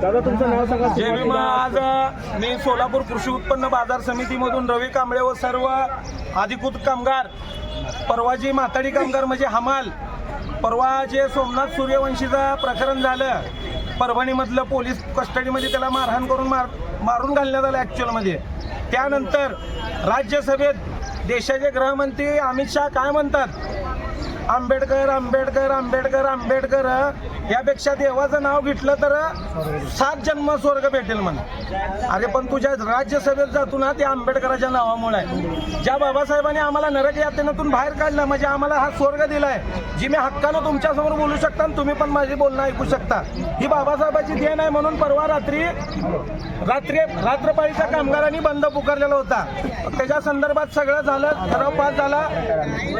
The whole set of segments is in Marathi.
दादा तुमचं नाव सांगा. जय भीमा. आज मी सोलापूर कृषी उत्पन्न बाजार समितीमधून रवी कांबळे व सर्व अधिकृत कामगार परवा जी माताडी कामगार म्हणजे हमाल परवा जे सोमनाथ सूर्यवंशीचं प्रकरण झालं परभणीमधलं पोलीस कस्टडीमध्ये त्याला मारहाण करून मार मारून घालण्यात आलं ॲक्च्युअलमध्ये त्यानंतर राज्यसभेत देशाचे गृहमंत्री अमित शहा काय म्हणतात? आंबेडकर आंबेडकर आंबेडकर आंबेडकर यापेक्षा देवाचं नाव घेतलं तर सात जन्म स्वर्ग भेटेल म्हणा. अरे पण तुझ्या राज्यसभेत जातो ना ते आंबेडकराच्या नावामुळे आहे. ज्या बाबासाहेबांनी आम्हाला नरक यातनेतून बाहेर काढलं म्हणजे आम्हाला हा स्वर्ग दिलाय जी मी हक्कानं तुमच्यासमोर बोलू शकता आणि तुम्ही पण माझी बोलणं ऐकू शकता. ही बाबासाहेबाची देण आहे म्हणून परवा रात्री रात्री रात्रपाळीच्या कामगारांनी बंद पुकारलेला होता. त्याच्या संदर्भात सगळं झालं ठराव पास झाला.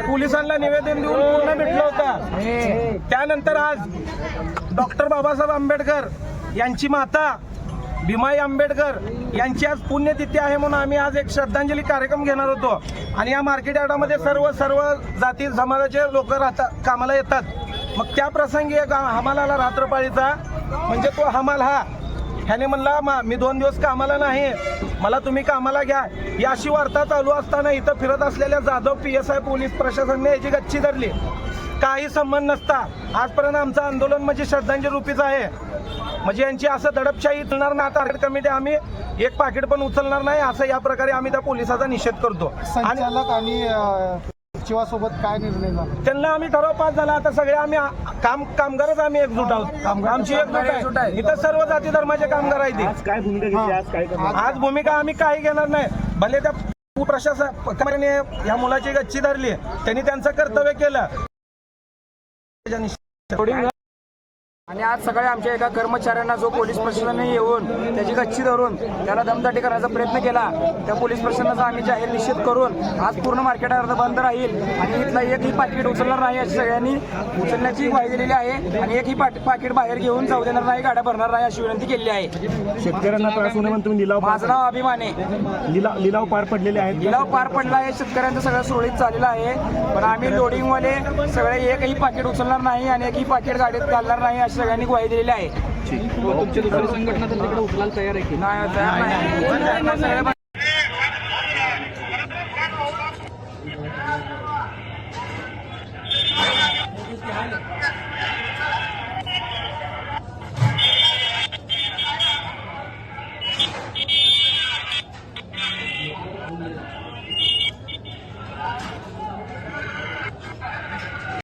पोलिसांना निवेदन देऊन पूर्ण भेटलं होतं. त्यानंतर आज डॉक्टर बाबासाहेब आंबेडकर यांची माता भीमाई आंबेडकर यांची आज पुण्यतिथी आहे म्हणून आम्ही आज एक श्रद्धांजली कार्यक्रम घेणार होतो. आणि या मार्केट यार्डामध्ये सर्व सर्व जाती समाजाचे लोक राहतात कामाला येतात. मग त्या प्रसंगी एक हमालाला रात्रपाळीचा. म्हणजे तो हमाल हा ह्याने म्हणला मी दोन दिवस कामाला नाही. मला तुम्ही कामाला घ्या. ही अशी वार्ता चालू असताना इथं फिरत असलेल्या Jadhav P S I police प्रशासनाने याची गच्ची धरली. काही संबंध नसता. आजपर्यंत आमचं आंदोलन म्हणजे श्रद्धांजली रूपीचं आहे. म्हणजे यांची असं दडपशाही उचलणार ना टार्गेट कमिटी आम्ही एक पाकिट पण उचलणार नाही. असं या प्रकारे आम्ही त्या पोलिसाचा निषेध करतो. आणि सचिवासोबत काय निर्णय झाला? त्यांना आम्ही ठराव पास झाला. आता सगळे आम्ही आ- काम कामगारच आम्ही एकजूट आहोत. आमची एकजूट आहे. इथं सर्व जाती धर्माचे कामगार आहेत इथे. काय भूमिका घेतली? आज काय आज भूमिका आम्ही काही घेणार नाही. भले त्या प्रशासन या मुलाची गच्ची धरली. त्यांनी त्यांचं कर्तव्य केलं. आणि आज सकाळी आमच्या एका कर्मचाऱ्यांना जो पोलीस प्रशासनाने येऊन त्याची गच्ची धरून त्याला दमदाटी करण्याचा प्रयत्न केला त्या पोलीस प्रशासनाचा आम्ही जाहीर निषेध करून आज पूर्ण मार्केट अर्ध बंद राहील आणि इथला एकही पाकिट उचलणार नाही अशी सगळ्यांनी उचलण्याची ग्वाही दिलेली आहे आणि एकही पाकिट बाहेर घेऊन जाऊ देणार नाही गाड्या भरणार नाही अशी विनंती केली आहे. शेतकऱ्यांना त्रास होणे म्हणून तुम्ही लिलाव माझं नाव अभिमाने. लिलाव लिलाव पार पडलेले आहेत लिलाव पार पडला आहे शेतकऱ्यांचं सगळं सुरळीत चाललेलं आहे पण आम्ही लोडिंगवाले सगळे एकही पाकिट उचलणार नाही आणि एकही पाकिट गाडीत घालणार नाही अशी सगळ्यांनी ग्वाही दिलेली आहे. तुमची दुसरी संघटना तर तिकडे उचलायला तयार आहे की? नाही तयार नाही सगळे